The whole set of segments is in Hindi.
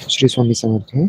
어, 수리 수험비쌤한테.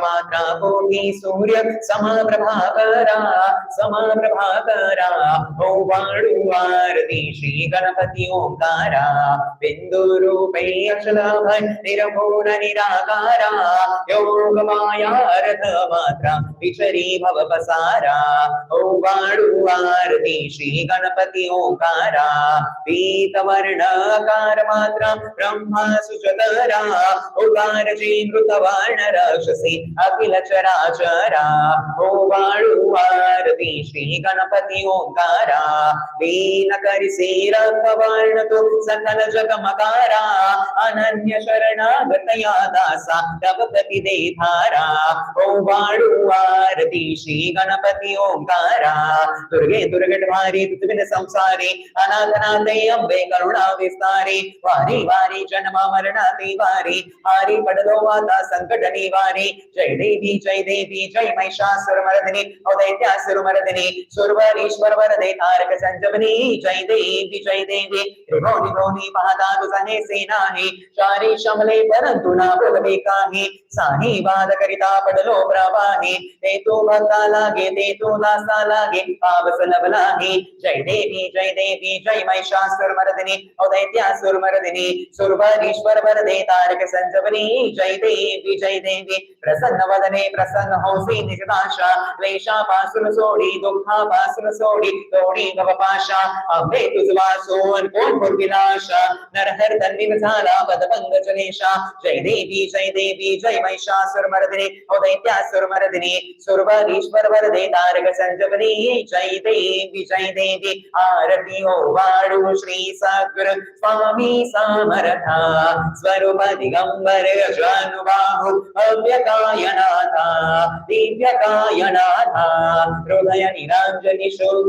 मात्रा कोटी सूर्य समा प्रभाकरा समा प्रभाकरा हो वाळू आरती श्री गणपती ओंकारा बिंदू रूपे अचलभय निर्मूल निराकारा योग माया रथ मात्रा विचरी भव पसारा ओ वाळू आरती श्री गणपती ओंकारा पीत वर्णकार मात्रा ब्रह्मा సుచదరా ఓ భారతి మృతవర్ణ రాక్షసి అఖిల చరాచరా ఓ వాళు వారతి శ్రీ గణపతి ఓంకారా లీన కరిసే రక్తవర్ణతో సకల జగమకారా అనన్య శరణాగతయా దాస తవ ప్రతిదే ధారా ఓ వాళు వారతి శ్రీ గణపతి ఓంకారా దుర్గే దుర్గటవారి దుర్గట సంసారి అనాథనాథయ అంబే కరుణా విస్తారి వారి వారి జన वारी वारी जन्म मरणाती वारी हारी आता संकट निवारी जय देवी जय देवी, जय महिषासुर मर्दिनी ओ मर्दिनी, सुरवरीश्वर वरदे, तारक संजमनी। जय देवी जय देवी त्रिभुवनी भुवनी पाहता तुझे सेनाही चारी शमले परंतु ना बोलवे काही। साही वाद करिता पडलो प्रवाही। ते तो भक्ता लागे ते तो दासा लागे पावस लबलाही जय देवी जय देवी, जय महिषासुर मर्दिनी ओ दैत्यासुर मर्दिनी सुरवरीश्वर वरदे तारक संजमनी जय देवी जय देवी प्रसन्न वदने प्रसन्न होसी निजदाशा क्लेशापासून सोडी दुःखापासून सोडी तोडी गवपाशा अंबे तुझ वासून कोण भुर्विनाशा नरहर तन्विन झाला पदभंग जनेशा जय देवी जय देवी जय महिषासुर मर्दिनी ओ दैत्यासुर मर्दिनी सुरवरीश्वर वरदे तारक संजमनी जय देवी जय देवी आरती हो वाळू श्री सद्गुरु स्वामी समर्था स्वरूप दिगंबर अजानुबाहु अव्यकायनाथा दिव्यकायनाथा। हृदय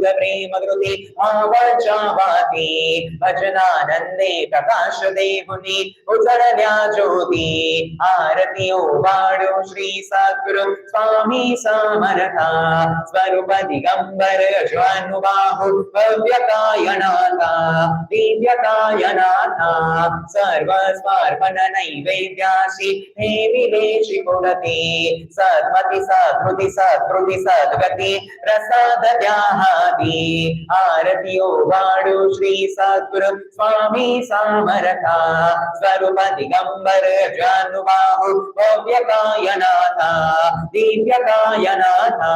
प्रेम कृती भावाची भजनानंदे प्रकाश देहुनी उजळल्या ज्योती आरती ओ वाळू श्री सद्गुरु स्वामी समर्था स्वरूप दिगंबर अजानुबाहु भव्यकायनाथा, दिव्यकायनाथा। सर्व स्मार्पण नैवेद्याशी हे विदेशी पुढते सद्मती, सद्मृती सत्कृती सद्गती प्रसाद द्याहाती आरती ओ वाळू श्री सद्गुरु स्वामी समर्था स्वरूप दिगंबर जानुबाहु भव्यकायनाथा। दिव्यकायनाथा।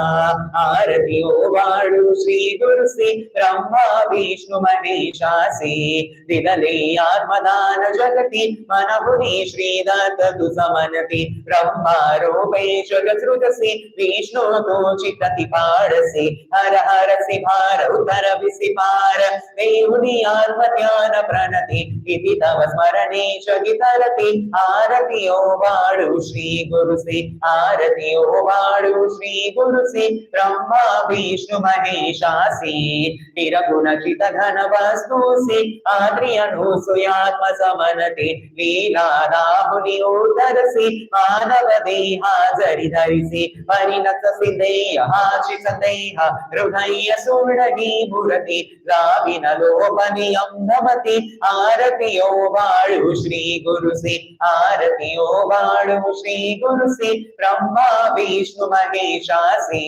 आरती ओ वाळू श्री गुरु श्री ब्रह्मा, विष्णु महेशासी। दिदले आत्मदान जगती। मनभुनी श्री दत्त तु समनति ब्रह्मा रूपे जगत्रुतसि विष्णु तु चितति पाडसि हर हरसि भार उदर विसि पार। देहुनि आत्मज्ञान प्रणति, इति तव स्मरणे जगितरति। आरति ओ वाळु श्री गुरुसि आरति ओ वाळु श्री गुरुसि ब्रह्मा, विष्णु महेशासि निरगुणचित घन वस्तुसि आद्रि अनुसुयात्म समनते लीलादाहुनि ಧರಿಸದೆ ಲೀಲಾರಾಹುಲಿಯು ಧರಿಸಿ ಮಾನವ ದೇಹ ಜರಿ ಧರಿಸಿ ಪರಿಣತಸಿ ದೇಹ ಹಾಚಿಸ ದೇಹ ಹೃದಯ ಸುಳ್ಳಗಿ ಬುರತಿ ರಾವಿನ ಲೋಪನಿಯಂಬಮತಿ ಆರತಿಯೋ ಬಾಳು ಶ್ರೀ ಗುರುಸಿ ಆರತಿಯೋ ಬಾಳು ಶ್ರೀ ಗುರುಸಿ ಬ್ರಹ್ಮ ವಿಷ್ಣು ಮಹೇಶಾಸಿ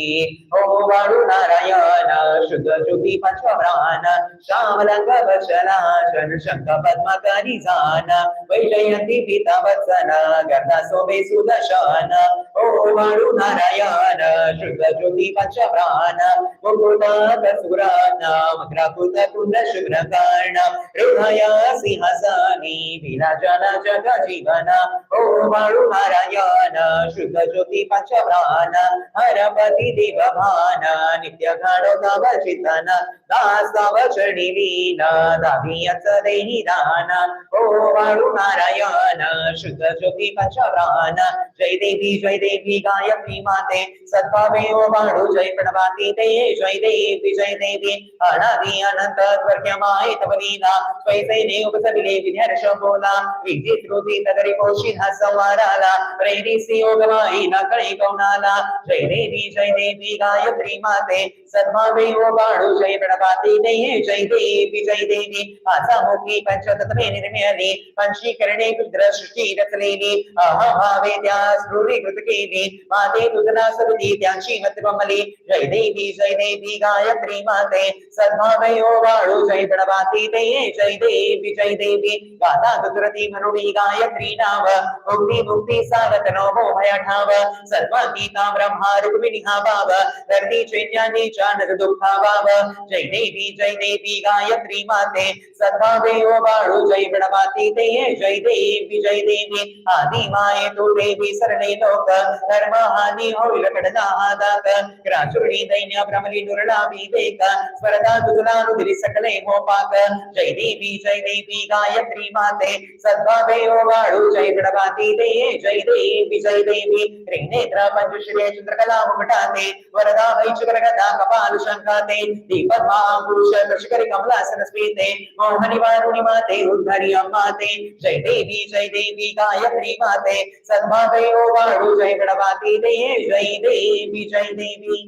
ಓ ವಾಳು ನಾರಾಯಣ ಶುದ್ಧ ಶುದ್ಧಿ ಪಂಚಪ್ರಾಣ ಶ್ಯಾಮಲಂಗ ವಶಲಾಶನ ಶಂಕ ಪದ್ಮಕರಿ ಜಾನ वैजयंती पिता वत्सन गर्दा सोमे सुदर्शन ओ वाळू नारायण शुद्ध ज्योती पंचप्राण मुकुटात सुरान मग्रापुत कुंड शुभ्र कर्ण हृदय सिंहासनी, विराजन जग जीवन ओ वाळू नारायण शुद्ध ज्योती पंचप्राण हरपती देव भान नित्य घडो तव चितन दास तव चरणी लीन दाभियच देही दान ओ वाळू नारायण शुद्ध ज्योती पंचप्राण जय देवी जय देवी गायत्री माते सद्भावे ओ वाळू जय प्रणवाती ते जय देवी जय देवी अनादि अनंत स्वर्गमाय तव लीला स्वैसेने उपसविले विद्यार्श बोला विद्युत कृती तगरी पोषित संवाराला प्रेरिसी योगमाई नकळे कौणाला जय देवी जय देवी गायत्री माते सद्भावे ओ वाळू जय प्रणवाती ते जय देवी जय देवी माझा मुखी पंचतत्वे निर्मिली पंचीकरणे सृष्टी रचलेली अहभावे माते तुझना सविती जय देवी जय देवी, गायत्री माते सद्भावे ओ वाळू, जय गणपती ते जय देवी जय देवी। गाता गुजरती मनुडी गायत्री नाव मुक्ती मुक्ती सागत नो मोहय ठाव। सर्व गीता, ब्रह्मा, रुक्मिणी भाव। गर्दी चैन्याने चानद दुःखा भाव जय देवी जय देवी, गायत्री माते सद्भावे ओ वाळू, जय गणपती ते जय देवी जय देवी आदि माये तू देवी सरणे लोक धर्म हानी होईल कडला हादात ग्राचुरी दैन्य भ्रमली दुर्ला विवेक स्पर्धा तुला नुदिरी सकले मोपाक जय देवी जय देवी गायत्री माते सद्भावे ओ वाळू जय गणपती ते जय देवी जय देवी त्रिनेत्र पंचशिरे चंद्रकला मुकुटाते वरदा वैचकर गदा कपाल शंकाते दीपद्मा पुरुष कृषकरी कमलासन स्मिते मोहनी वारुणी माते, उद्धरी अम्माते जय देवी जय देवी गायत्री माते ओ वाळू जय गणपति जय देवी जय देवी।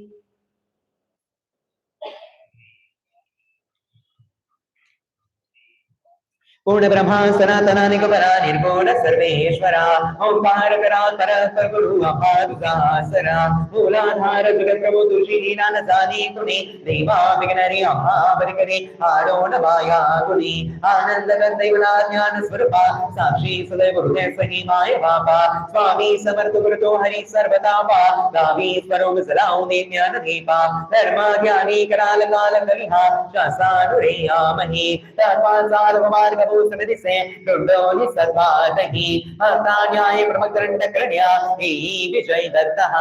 पूर्ण ब्रह्मा सनातना निगमना निर्गुण सर्वेश्वरा ओंकार करातर गुरु अपादुदासरा मूलाधार जगत प्रभु तुषी दीनान सानी कुणी देवा विघ्नरी अमावरिकरी आरोण माया कुणी आनंद दैवला ज्ञान स्वरूपा साक्षी सदैव हृदय सही माय बापा स्वामी समर्थ गुरुतो हरि सर्वतापा गावी स्वरूप सलाऊ दे ज्ञान दीपा धर्म ज्ञानी कराल काल कलिहा शासानुरेयामहि तत्वा सार्व मार्ग भूषण से दुर्दोनि सर्वादहि भक्ता न्याय प्रमकरण्ड करण्या हे विजय दत्तः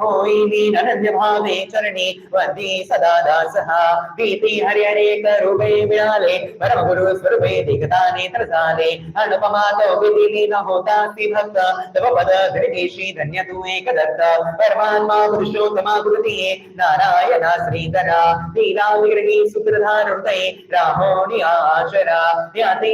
होई दीन अनन्य भावे चरणी वंदे सदा दासः प्रीति हरि हरे करुपे मिळाले परम गुरु स्वरूपे दिगता नेत्र झाले अनुपमा तो विधी लीन होता सी भक्त तव पद धृतीशी धन्य तू एक दत्त परमात्मा पुरुषोत्तमा गुरुतीये नारायणा श्रीधरा लीला विग्रही सूत्रधार हृदय राहोनी आचरा याते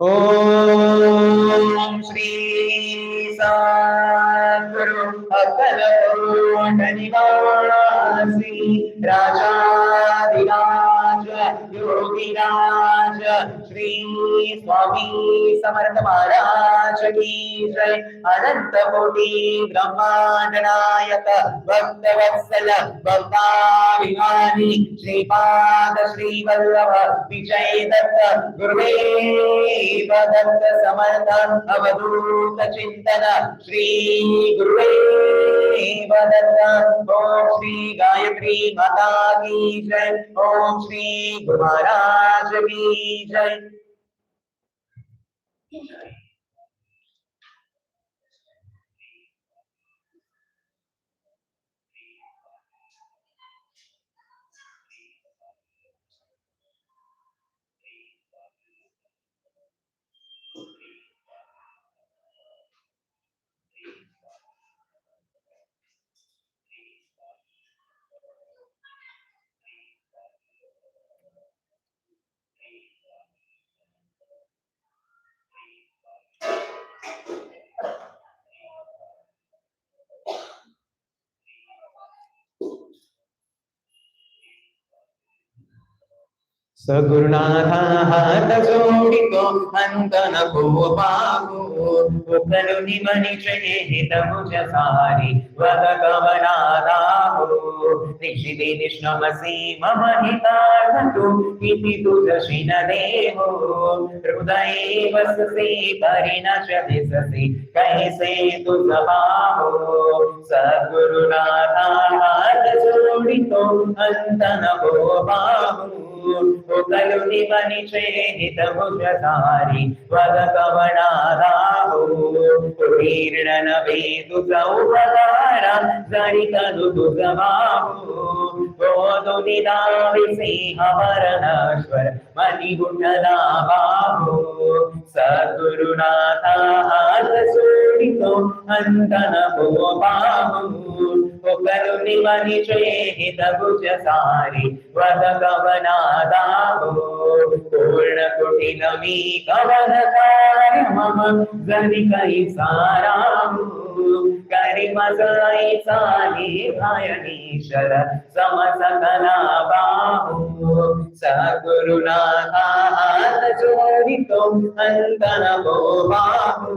ओम श्री सद्गुरु अकलकोट निवासी राजाधिराज योगिराज श्री स्वामी समर्थ महाराज की जय अनंत कोटि ब्रह्मांड नायक भक्त वत्सल भक्ताभिमानी श्रीपाद श्री वल्लभ विजय दत्त गुरुदेव दत्त समर्थ अवधूत चिंतन श्री गुरुदेव दत्त ओम श्री गायत्री माता की जय ओम श्री गुरु महाराज की जय సగుణాథాతోడితో అంతన గోపాకు ఒకరు నిమని చేహితము చారి వదగవనాదాహు నిషిది నిష్ణమసి మమ హితార్థు ఇతి తుజశిన దేవో హృదయే వససి పరిణ చ దిశసి కైసే తుజబాహు సగురునాథాతోడితో అంతన గోపాహు ఉపలుని మణిచేహితభుజధారి వద కవణారాహు కుటీర్ణన వేదు సౌపదార జరితను దుగమాహు ఓదు నిదావి సింహవరణాశ్వర మణిగుండల బాబు సద్గురునాథ సూడితో అంతన బాబు. ఒకరు నిమని చేహితభుజ సారి వద కవనాదాబు పూర్ణ కుటిలమీ కవన సారి మమ గని కై సారాము. కరిమసాయి సాలి భయనీశ్వర సమసకలా బాహు సగురునా జోడితో అంతన మోహాము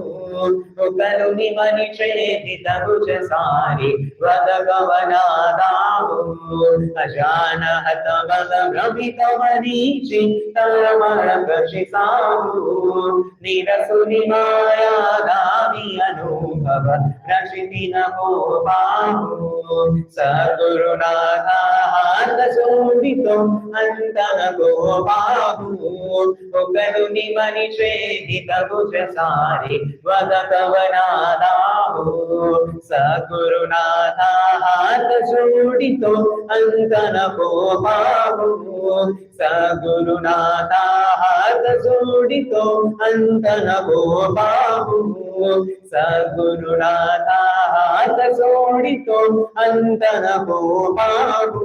ఒకరుని మని చేతి తరుచ సారి వదగవనాదాము అజాన హత వద భ్రమిత మరీచి తమరకషి సాము నిరసుని మాయాదామి అనుభవ రచితి నమో పాము సద్గురునాథ జోడితో అంతన గోపా ఒకడు నిమని చేది తగుచసారి వదతవనాదాహు సగురునాథ హాత చూడితో అంతన పోహాహు సగురునాథ హాత చూడితో అంతన పోహాహు సగురునాథ హాత చూడితో అంతన పోహాహు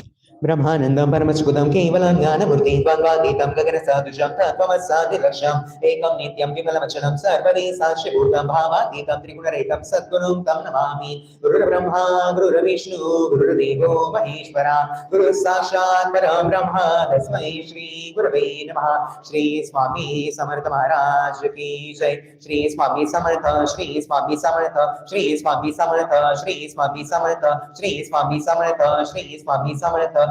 ब्रह्मानन्दं परमस्फुटं केवलं ज्ञानमूर्तिं द्वन्द्वातीतं गगनसदृशं तत्त्वमस्सादिलक्ष्यम् एकं नित्यं विमलमचलं सर्वदे साक्षिभूतं भावातीतं त्रिगुणरहितं सद्गुरुं तं नमामि। गुरुर्ब्रह्मा, गुरुर्विष्णु, गुरुर्देवो महेश्वरा गुरुः साक्षात् परं ब्रह्म, तस्मै श्री गुरवे नमः। श्री स्वामी समर्थ महाराज की जय। श्री स्वामी समर्थ, श्री स्वामी समर्थ, श्री स्वामी समर्थ, श्री स्वामी समर्थ, श्री स्वामी समर्थ, श्री स्वामी समर्थ।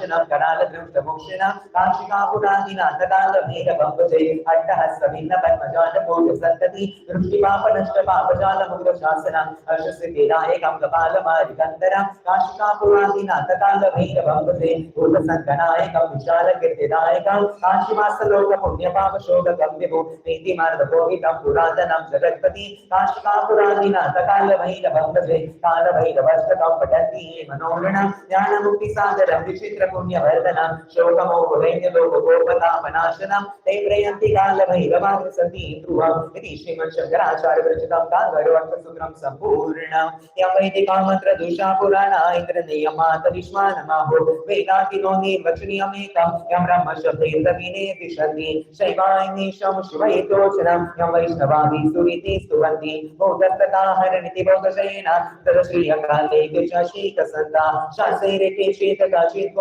करालदृष्टमोक्षणं काशिकापुरादिनाथकालभैरवं भजे अट्टहस्तभिन्नपद्मजालकोटसन्तति दृष्टिपापनष्टपापजालमुग्रशासनं हर्षसिद्धिदायकं कपालमारिकन्तरं काशिकापुरादिनाथकालभैरवं भजे भूतसङ्कनायकं विशालकीर्तिदायकं काशिवासलोकपुण्यपापशोकं विभो नीतिमार्गपोहितं पुरातनं जगत्पति काशिकापुरादिनाथकालभैरवं भजे कालभैरवष्टकं पठन्ति मनोरणं ज्ञानमुक्तिसागरं विचित्रपुण्यवर्धनं शोकमोहदैन्यलोकगोपतापनाशनं ते प्रयन्ति कालभैरवाग्रसति ध्रुवम् इति श्रीमच्छङ्कराचार्यविरचितं कालभैरवर्थसूत्रं सम्पूर्णम् यं वैदिकामन्त्रदुषा पुराणा इन्द्रनेयमातरिष्मानमाहो वेदातिनो निर्वचनीयमेकं यं ब्रह्मशब्दैर्दविने तिषन्ति शैवायनीशं शिवैतोचनं यं वैष्णवादि सुरीति स्तुवन्ति बौद्धस्तदाहरणिति बौद्धशयेन तदश्रीयकाले शीतसन्ता शासैरेते चेतकाचित्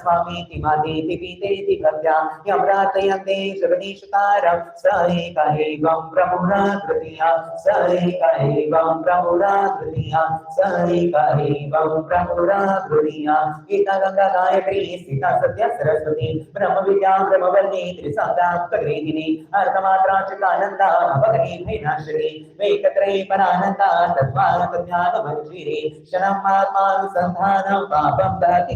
स्वामीति मातेति पीतेति भव्या यं प्रार्थयन्ते शबनीशतारं स एकैवं प्रमुना तृतीया स एकैवं प्रमुना तृतीया स एकैवं प्रमुना तृतीया गीता गंगा गायत्री, सीता सत्या सरस्वती ब्रह्म विद्या ब्रह्मवल्ली त्रिसंगाप्तगृहिणी अर्थमात्राचितानन्दा भगनी भैनाशिनी वेकत्रै परानन्दा तद्वात् ज्ञानमञ्जिरी शरणम् आत्मानुसन्धानं, पापं दहति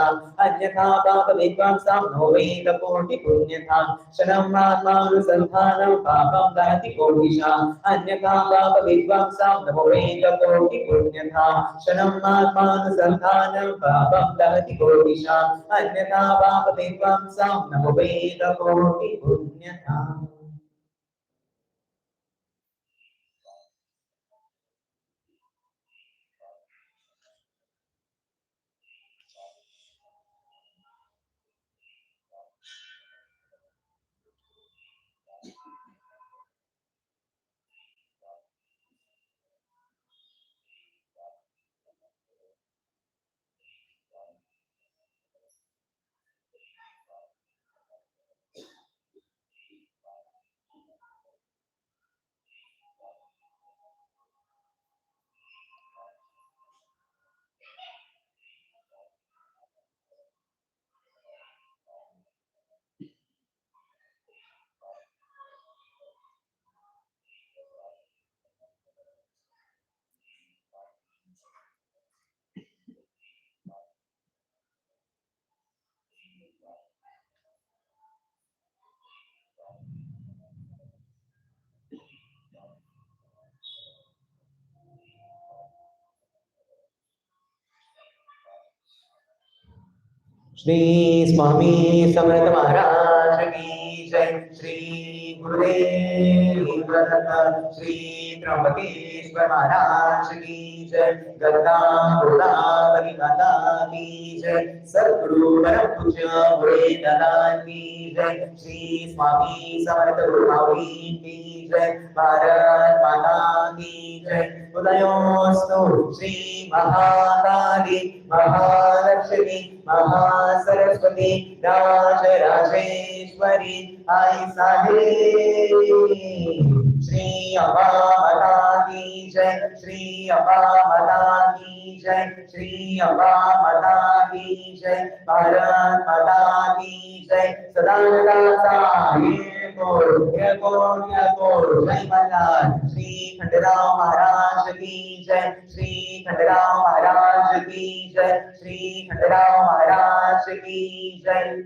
कोटिशाम् अन्यथा पापविद्वांसां नो वेदकोटिपुण्यथा शरणम् आत्मानुसन्धानं पापं दहति कोटिशाम् अन्यथा पाप पापविद्वांसां नो वेदकोटिपुण्यथा शरणम् आत्मानुसन्धानं पापं दहति कोटिशाम् अन्यथा पाप पापविद्वांसां नो वेदकोटिपुण्यथा श्री स्वामी समर्थ महाराज की जय। श्री गुरुदेव श्री त्र्यंबकेश्वर महाराज की जय। गंगा, गोदावरी माता की जय। सद्गुरु परम पूज्य भोले दादा की जय। श्री स्वामी समर्थ गुरुमावली की जय। भारत माता की जय। उदयोस्तु श्री महाकाली, महालक्ष्मी, महासरस्वती, राजराजेश्वरी। आई साहे अम्बा जय श्री की जय श्री की जय भारत की जय। सदानंदा साहेब जय कोट जय कोट जय मल्हार श्री खंडराव महाराज की जय श्री खंडराव महाराज की जय श्री खंडराव महाराज की जय।